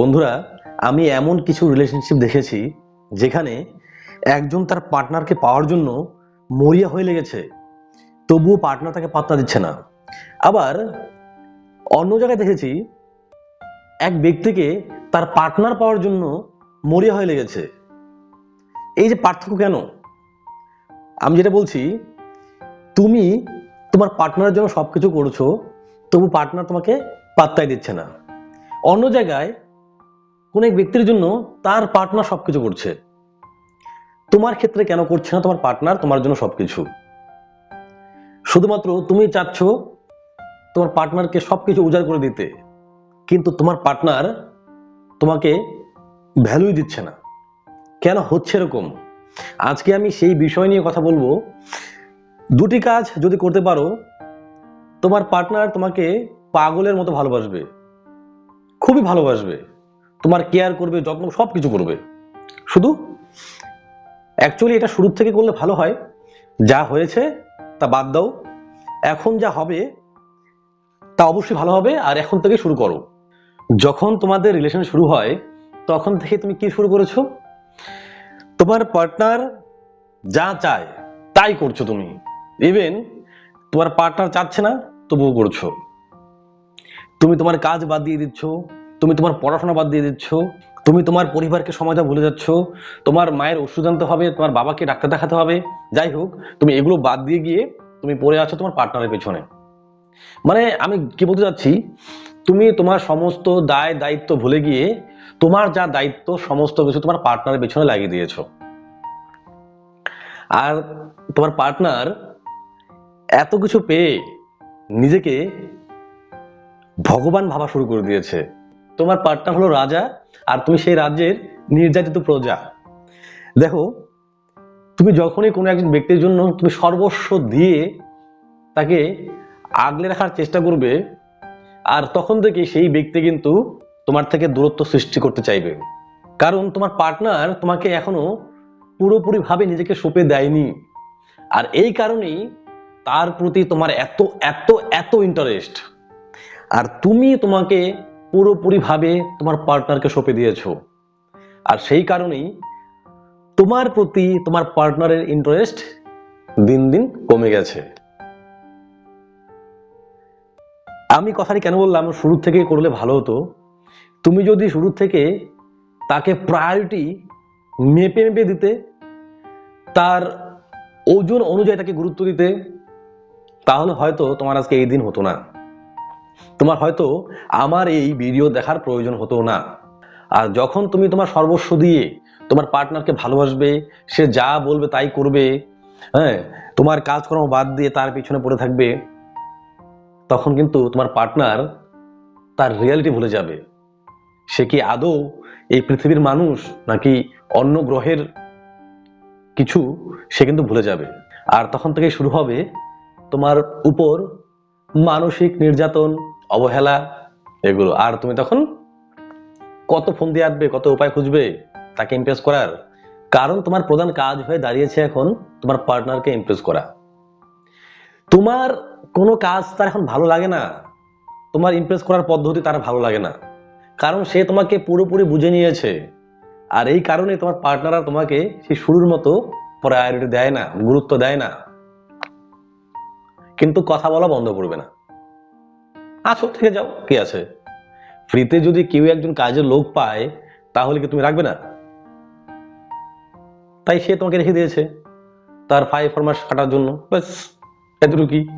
বন্ধুরা, আমি এমন কিছু রিলেশনশিপ দেখেছি যেখানে একজন তার পার্টনারকে পাওয়ার জন্য মরিয়া হয়ে লেগেছে। তবুও পার্টনার তাকে পাত্তা দিচ্ছে না। আবার অন্য জায়গায় দেখেছি, এক ব্যক্তিকে তার পার্টনার পাওয়ার জন্য মরিয়া হয়ে লেগেছে। এই যে পার্থক্য কেন? আমি যেটা বলছি, তুমি তোমার পার্টনারের জন্য সবকিছু করছ, তবু পার্টনার তোমাকে পাত্তাই দিচ্ছে না। অন্য জায়গায় কোন এক ব্যক্তির জন্য তার পার্টনার সবকিছু করছে। তোমার ক্ষেত্রে কেন করছে না তোমার পার্টনার তোমার জন্য সবকিছু। শুধুমাত্র তুমি চাচ্ছ তোমার পার্টনারকে সবকিছু উজাড় করে দিতে, কিন্তু তোমার পার্টনার তোমাকে ভ্যালুই দিচ্ছে না। কেন হচ্ছে এরকম? আজকে আমি সেই বিষয় নিয়ে কথা বলব। দুটি কাজ যদি করতে পারো, তোমার পার্টনার তোমাকে পাগলের মতো ভালোবাসবে। খুবই ভালোবাসবে। তোমার কেয়ার করবে, যত্ন সব কিছু করবে। শুধু অ্যাকচুয়ালি এটা শুরুর থেকে করলে ভালো হয়। যা হয়েছে, তা বাদ দাও। এখন যা হবে, তা অবশ্যই ভালো হবে, আর এখন থেকে শুরু করো। যখন তোমাদের রিলেশন শুরু হয়, তখন থেকে তুমি কি শুরু করেছ? তোমার পার্টনার যা চায়, তাই করছ তুমি। ইভেন তোমার পার্টনার চাচ্ছে না, তবুও করছ। তুমি তোমার কাজ বাদ দিয়ে দিচ্ছ। তুমি তোমার পড়াশোনা বাদ দিয়ে দিচ্ছ, তুমি তোমার পরিবারকে দেওয়া ভুলে যাচ্ছ, তোমার মায়ের ওষুধ আনতে হবে, তোমার বাবাকে ডাক্তার দেখাতে হবে, যাই হোক, তুমি এগুলো বাদ দিয়ে গিয়ে তুমি পড়ে আছো তোমার পার্টনারের পেছনে। মানে আমি কি বলতে চাচ্ছি, তুমি তোমার সমস্ত দায় দায়িত্ব ভুলে গিয়ে তোমার যা দায়িত্ব সমস্ত কিছু তোমার পার্টনারের পেছনে লাগিয়ে দিয়েছ। আর তোমার পার্টনার এত কিছু পেয়ে নিজেকে ভগবান ভাবা শুরু করে দিয়েছে। তোমার পার্টনার হলো রাজা আর তুমি সেই রাজ্যের নির্যাতিত প্রজা। দেখো, তুমি যখনই কোনো একজন ব্যক্তির জন্য তুমি সর্বস্ব দিয়ে তাকে আগলে রাখার চেষ্টা করবে, আর তখন থেকে সেই ব্যক্তি কিন্তু তোমার থেকে দূরত্ব সৃষ্টি করতে চাইবে। কারণ তোমার পার্টনার তোমাকে এখনও পুরোপুরিভাবে নিজেকে সঁপে দেয়নি। আর এই কারণেই তার প্রতি তোমার এত এত এত ইন্টারেস্ট আর তুমি তোমাকে পুরোপুরিভাবে তোমার পার্টনারকে সঁপে দিয়েছ। আর সেই কারণেই তোমার প্রতি তোমার পার্টনারের ইন্টারেস্ট দিন দিন কমে গেছে। আমি কথাটি কেন বললাম? শুরু থেকে করলে ভালো হতো। তুমি যদি শুরু থেকে তাকে প্রায়োরিটি মেপে মেপে দিতে, তার ওজন অনুযায়ী তাকে গুরুত্ব দিতে, তাহলে হয়তো তোমার আজকে এই দিন হতো না। তোমার হয়তো আমার এই ভিডিও দেখার প্রয়োজন হতো না। আর যখন তুমি তোমার সর্বস্ব দিয়ে তোমার পার্টনারকে ভালোবাসবে, সে যা বলবে তাই করবে হ্যাঁ তোমার কাজকর্ম বাদ দিয়ে তার পিছনে পড়ে থাকবে, তখন কিন্তু তোমার পার্টনার তার রিয়ালিটি ভুলে যাবে। সে কি আদৌ এই পৃথিবীর মানুষ নাকি অন্য গ্রহের কিছু সে কিন্তু ভুলে যাবে। আর তখন থেকে শুরু হবে তোমার উপর মানসিক নির্যাতন, অবহেলা, এগুলো। আর তুমি তখন কত ফোন দিয়ে আসবে, কত উপায় খুঁজবে তাকে ইমপ্রেস করার? কারণ তোমার প্রধান কাজ হয়ে দাঁড়িয়েছে এখন তোমার পার্টনারকে ইমপ্রেস করা। তোমার কোনো কাজ তার এখন ভালো লাগে না। তোমার ইমপ্রেস করার পদ্ধতি তার ভালো লাগে না। কারণ সে তোমাকে পুরোপুরি বুঝে নিয়েছে। আর এই কারণে তোমার পার্টনাররা তোমাকে সেই শুরুর মতো প্রায়োরিটি দেয় না, গুরুত্ব দেয় না। কিন্তু কথা বলা বন্ধ করবে না। আছো থেকে যাও। কি আছে? ফ্রিতে যদি কেউ একজন কাজের লোক পায়, তাহলে কি তুমি রাখবে না? তাই সে তোমাকে রেখে দিয়েছে। তার ফাইভ ফরমাস কাটার জন্য। ব্যাস, এতটুকুই।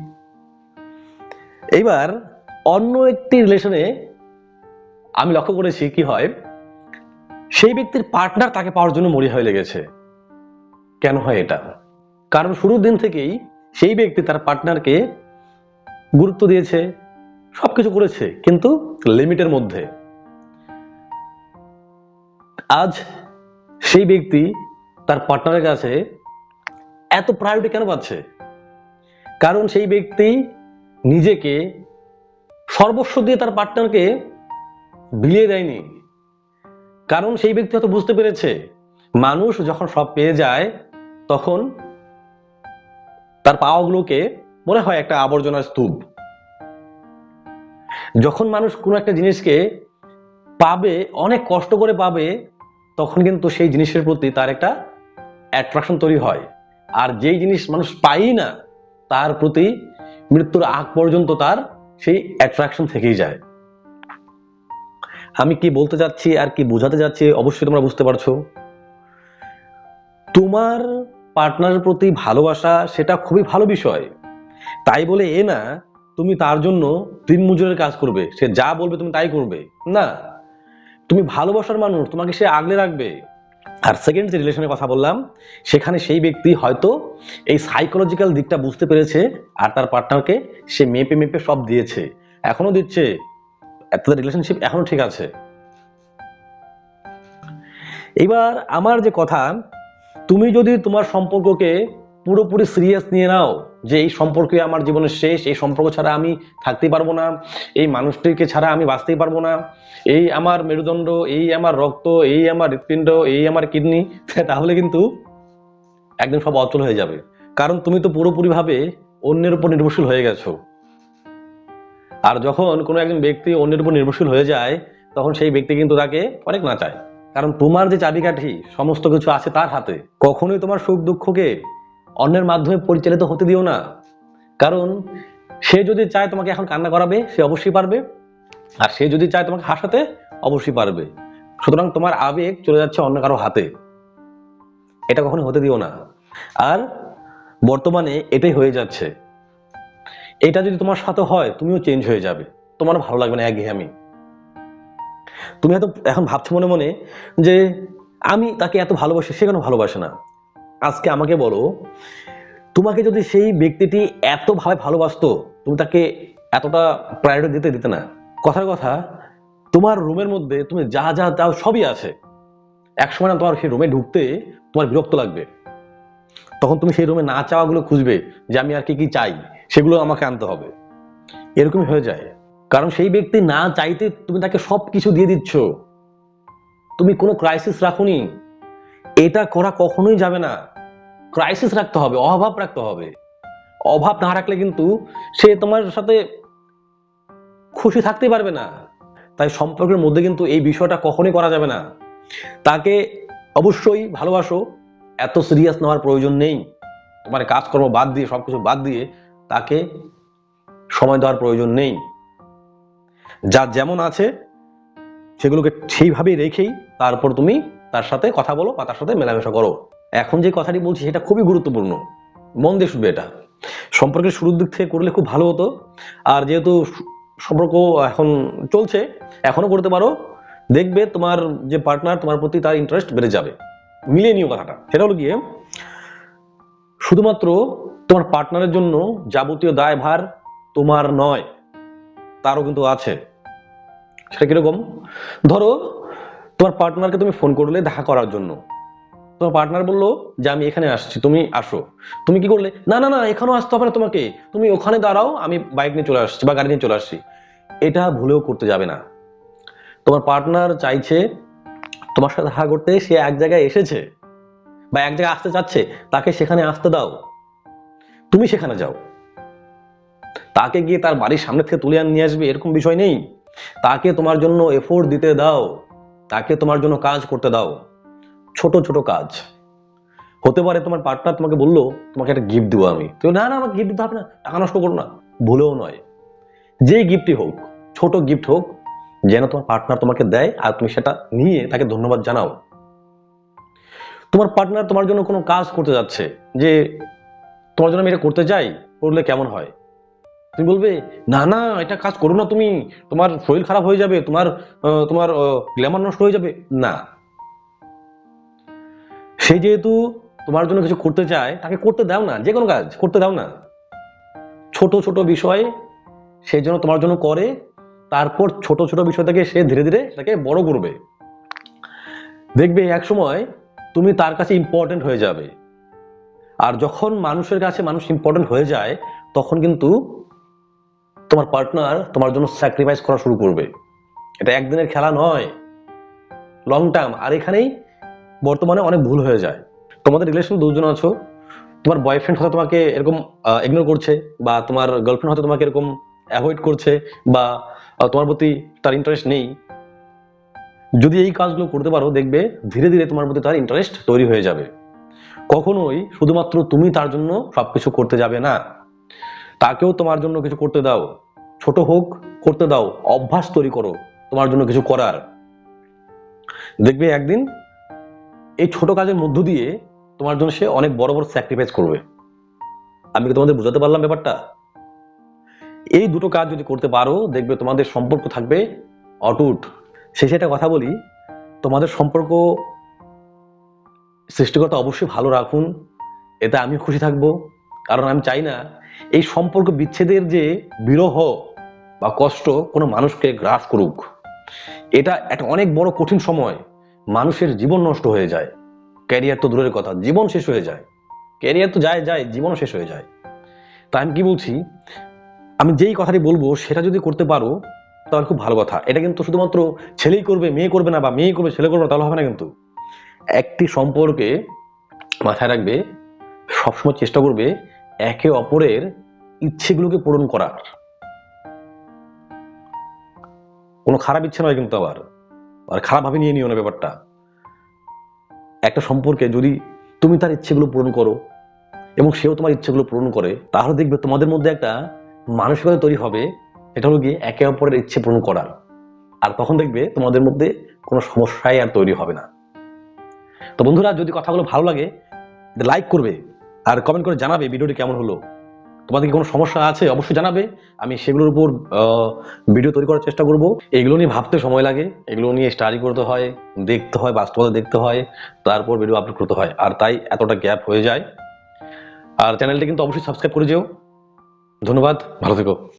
এইবার অন্য একটি রিলেশনে আমি লক্ষ্য করেছি কি হয়, সেই ব্যক্তির পার্টনার তাকে পাওয়ার জন্য মরি হয়ে লেগেছে। কেন হয় এটা? কারণ শুরুর দিন থেকেই সেই ব্যক্তি তার পার্টনারকে গুরুত্ব দিয়েছে, সবকিছু করেছে, কিন্তু লিমিটের মধ্যে। আজ সেই ব্যক্তি তার পার্টনারের কাছে এত প্রায়োরিটি কেন পাচ্ছে? কারণ সেই ব্যক্তি নিজেকে সর্বস্ব দিয়ে তার পার্টনারকে বিলিয়ে দেয়নি। কারণ সেই ব্যক্তি হয়তো বুঝতে পেরেছে, মানুষ যখন সব পেয়ে যায়, তখন তার পাওয়াগুলোকে মনে হয় একটা আবর্জনার স্তূপ। যখন মানুষ কোনো একটা জিনিসকে পাবে, অনেক কষ্ট করে পাবে, তখন কিন্তু সেই জিনিসের প্রতি তার একটা অ্যাট্রাকশন তৈরি হয়। আর যেই জিনিস মানুষ পায়ই না, তার প্রতি মৃত্যুর আগ পর্যন্ত তার সেই অ্যাট্রাকশন থেকেই যায়। আমি কি বলতে যাচ্ছি আর কি বোঝাতে যাচ্ছি অবশ্যই তোমরা বুঝতে পারছ। তোমার পার্টনারের প্রতি ভালোবাসা সেটা খুবই ভালো বিষয়। তাই বলে এ না, তুমি তার জন্য দিন মজুরের কাজ করবে। সে যা বলবে তুমি তাই করবে। না, তুমি ভালোবাসার মানুষ, তোমাকে সে আগলে রাখবে। আর সেকেন্ড যে রিলেশনের কথা বললাম, সেখানে সেই ব্যক্তি হয়তো এই সাইকোলজিক্যাল দিকটা বুঝতে পেরেছে আর তার পার্টনারকে সে মেপে মেপে সব দিয়েছে। এখনও দিচ্ছে তাদের রিলেশনশিপ এখনও ঠিক আছে। এবার আমার যে কথা তুমি যদি তোমার সম্পর্ককে পুরোপুরি সিরিয়াস নিয়ে নাও যে এই সম্পর্কে আমার জীবনের শেষ, এই সম্পর্ক ছাড়া আমি থাকতে পারব না, এই মানুষটিকে ছাড়া আমি বাঁচতেই পারব না, এই আমার মেরুদণ্ড, এই আমার রক্ত, এই আমার হৃৎপিণ্ড, এই আমার কিডনি, তাহলে কিন্তু একদম সব অচল হয়ে যাবে। কারণ তুমি তো পুরোপুরিভাবে অন্যের উপর নির্ভরশীল হয়ে গেছো। আর যখন কোনো একজন ব্যক্তি অন্যের উপর নির্ভরশীল হয়ে যায়, তখন সেই ব্যক্তি কিন্তু তাকে অনেক নাচায়। কারণ তোমার যে চাবিকাঠি, সমস্ত কিছু আছে তার হাতে। কখনোই তোমার সুখ দুঃখকে অন্যের মাধ্যমে পরিচালিত হতে দিও না। কারণ সে যদি চায় তোমাকে এখন কান্না করাবে, সে অবশ্যই পারবে। আর সে যদি চায় তোমাকে হাসাতে, অবশ্যই পারবে। সুতরাং তোমার আবেগ চলে যাচ্ছে অন্য কারও হাতে। এটা কখনো হতে দিও না। আর বর্তমানে এটাই হয়ে যাচ্ছে। এটা যদি তোমার সাথে হয়, তুমিও চেঞ্জ হয়ে যাবে। তোমার ভালো লাগবে না একঘেয়েমি। তুমি হয়তো এখন ভাবছ মনে মনে যে আমি তাকে এত ভালোবাসি, সে কেন ভালোবাসে না? আজকে আমাকে বলো, তোমাকে যদি সেই ব্যক্তিটি এতভাবে ভালোবাসতো, তুমি তাকে এতটা প্রায়োরিটি দিতে দিতে না? কথার কথা, তোমার রুমের মধ্যে তুমি যা যা চাও সবই আছে। একসময় না তোমার সেই রুমে ঢুকতে তোমার বিরক্ত লাগবে। তখন তুমি সেই রুমে না চাওয়াগুলো খুঁজবে যে আমি আর কি কি চাই, সেগুলো আমাকে আনতে হবে। এরকমই হয়ে যায়। কারণ সেই ব্যক্তি না চাইতে তুমি তাকে সব কিছু দিয়ে দিচ্ছ। তুমি কোনো ক্রাইসিস রাখুনি। এটা করা কখনোই যাবে না। ক্রাইসিস রাখতে হবে, অভাব রাখতে হবে। অভাব না রাখলে কিন্তু সে তোমার সাথে খুশি থাকতে পারবে না। তাই সম্পর্কের মধ্যে কিন্তু এই বিষয়টা কখনোই করা যাবে না। তাকে অবশ্যই ভালোবাসো, এত সিরিয়াস নেওয়ার প্রয়োজন নেই। তোমার কাজকর্ম বাদ দিয়ে, সবকিছু বাদ দিয়ে তাকে সময় দেওয়ার প্রয়োজন নেই। যা যেমন আছে, সেগুলোকে সেইভাবেই রেখেই তারপর তুমি তার সাথে কথা বলো বা তার সাথে মেলামেশা করো। এখন যে কথাটি বলছি সেটা খুবই গুরুত্বপূর্ণ। মন দিয়ে শুনবে এটা। সম্পর্কের শুরুর দিক থেকে করলে খুব ভালো হতো। আর যেহেতু সম্পর্ক এখন চলছে, এখনও করতে পারো, দেখবে তোমার যে পার্টনার তোমার প্রতি তার ইন্টারেস্ট বেড়ে যাবে। মিলিয়ে নিও কথাটা। সেটা হলো গিয়ে, শুধুমাত্র তোমার পার্টনারের জন্য যাবতীয় দায়ভার তোমার নয়, তারও কিন্তু আছে। সেটা কীরকম? ধরো, তোমার পার্টনারকে তুমি ফোন করলে দেখা করার জন্য। তোমার পার্টনার বলল যে, আমি এখানে আসছি, তুমি আসো। তুমি কি করলে? না না না, এখানেও আসতে হবে না তোমাকে। তুমি ওখানে দাঁড়াও, আমি বাইক নিয়ে চলে আসছি বা গাড়ি নিয়ে চলে আসছি। এটা ভুলেও করতে যাবে না। তোমার পার্টনার চাইছে তোমার সাথে দেখা করতে, সে এক জায়গায় এসেছে বা এক জায়গায় আসতে চাচ্ছে, তাকে সেখানে আসতে দাও। তুমি সেখানে যাও। তাকে গিয়ে তার বাড়ির সামনে থেকে তুলে আন, নিয়ে আসবে, এরকম বিষয় নেই। তাকে তোমার জন্য এফোর্ট দিতে দাও, তাকে তোমার জন্য কাজ করতে দাও। ছোট ছোট কাজ। হতে পারে তোমার পার্টনার তোমাকে বলল, তোমাকে একটা গিফট দেবো আমি। তুমি না না, আমাকে গিফট দিতে হবে না, টাকা নষ্ট করো না, ভুলেও নয়। যে গিফটই হোক, ছোট গিফট হোক, যেন তোমার পার্টনার তোমাকে দেয় আর তুমি সেটা নিয়ে তাকে ধন্যবাদ জানাও। তোমার পার্টনার তোমার জন্য কোনো কাজ করতে যাচ্ছে, যে তোমার জন্য আমি এটা করতে চাই, করলে কেমন হয়? তুমি বলবে, না না এটা কাজ করো না তুমি, তোমার শরীর খারাপ হয়ে যাবে, তোমার তোমার গ্ল্যামার নষ্ট হয়ে যাবে। না। সে যেহেতু তোমার জন্য কিছু করতে চায়, তাকে করতে দাও না, যে কোনো কাজ করতে দাও না। ছোট ছোট বিষয় সে যেন তোমার জন্য করে, তারপর ছোট ছোট বিষয় থেকে সে ধীরে ধীরে তাকে বড় করবে। দেখবে এক সময় তুমি তার কাছে ইম্পর্টেন্ট হয়ে যাবে। আর যখন মানুষের কাছে মানুষ ইম্পর্টেন্ট হয়ে যায়, তখন কিন্তু তোমার পার্টনার তোমার জন্য স্যাক্রিফাইস করা শুরু করবে। এটা একদিনের খেলা নয়। লং টার্ম আর এখানেই বর্তমানে অনেক ভুল হয়ে যায়। তোমাদের রিলেশন দুজন আছো। তোমার বয়ফ্রেন্ড হয়তো তোমাকে এরকম ইগনোর করছে বা তোমার গার্লফ্রেন্ড হয়তো তোমাকে এরকম অ্যাভয়েড করছে বা তোমার প্রতি তার ইন্টারেস্ট নেই। যদি এই কাজগুলো করতে পারো, দেখবে ধীরে ধীরে তোমার প্রতি তার ইন্টারেস্ট তৈরি হয়ে যাবে। কখনোই শুধুমাত্র তুমি তার জন্য সবকিছু করতে যাবে না। তাকেও তোমার জন্য কিছু করতে দাও। ছোট হোক, করতে দাও। অভ্যাস তৈরি করো, তোমার জন্য কিছু করার। দেখবে একদিন এই ছোট কাজের মধ্য দিয়ে তোমার জন্য সে অনেক বড় বড় স্যাক্রিফাইস করবে। আমি কি তোমাদের বোঝাতে পারলাম ব্যাপারটা? এই দুটো কাজ যদি করতে পারো, দেখবে তোমাদের সম্পর্ক থাকবে অটুট। শেষে একটা কথা বলি, তোমাদের সম্পর্ক সৃষ্টিকর্তা অবশ্যই ভালো রাখুন, এতে আমি খুশি থাকব। কারণ আমি চাই না এই সম্পর্ক বিচ্ছেদের যে বিরহ বা কষ্ট কোনো মানুষকে গ্রাস করুক, এটা একটা অনেক বড় কঠিন সময়। মানুষের জীবন নষ্ট হয়ে যায়। ক্যারিয়ার তো দূরের কথা, জীবন শেষ হয়ে যায়। ক্যারিয়ার তো যায় যায়, জীবনও শেষ হয়ে যায়। তা আমি কি বলছি? আমি যেই কথাটি বলব, সেটা যদি করতে পারো, তাহলে খুব ভালো কথা। এটা কিন্তু শুধুমাত্র ছেলেই করবে, মেয়ে করবে না বা মেয়ে করবে, ছেলে করবে না, তাহলে হবে না কিন্তু। একটি সম্পর্কে মাথায় রাখবে, সবসময় চেষ্টা করবে একে অপরের ইচ্ছেগুলোকে পূরণ করার। কোনো খারাপ ইচ্ছে নয় কিন্তু আবার। আর খারাপভাবে নিয়ে নিও না ব্যাপারটা। একটা সম্পর্কে যদি তুমি তার ইচ্ছেগুলো পূরণ করো এবং সেও তোমার ইচ্ছেগুলো পূরণ করে, তাহলে দেখবে তোমাদের মধ্যে একটা মানসিকতা তৈরি হবে। এটা হলো গিয়ে একে অপরের ইচ্ছে পূরণ করার। আর তখন দেখবে তোমাদের মধ্যে কোনো সমস্যাই আর তৈরি হবে না। তো বন্ধুরা, যদি কথাগুলো ভালো লাগে, লাইক করবে। আর কমেন্ট করে জানাবে ভিডিওটি কেমন হলো। তোমাদের কি কোনো সমস্যা আছে? অবশ্যই জানাবে। আমি সেগুলোর উপর ভিডিও তৈরি করার চেষ্টা করব। এগুলো নিয়ে ভাবতে সময় লাগে। এগুলো নিয়ে স্টাডি করতে হয়, দেখতে হয়, বাস্তবতা দেখতে হয়, তারপর ভিডিও আপলোড করতে হয়। আর তাই এতটা গ্যাপ হয়ে যায়। আর চ্যানেলটি কিন্তু অবশ্যই সাবস্ক্রাইব করে যেও। ধন্যবাদ। ভালো থেকো।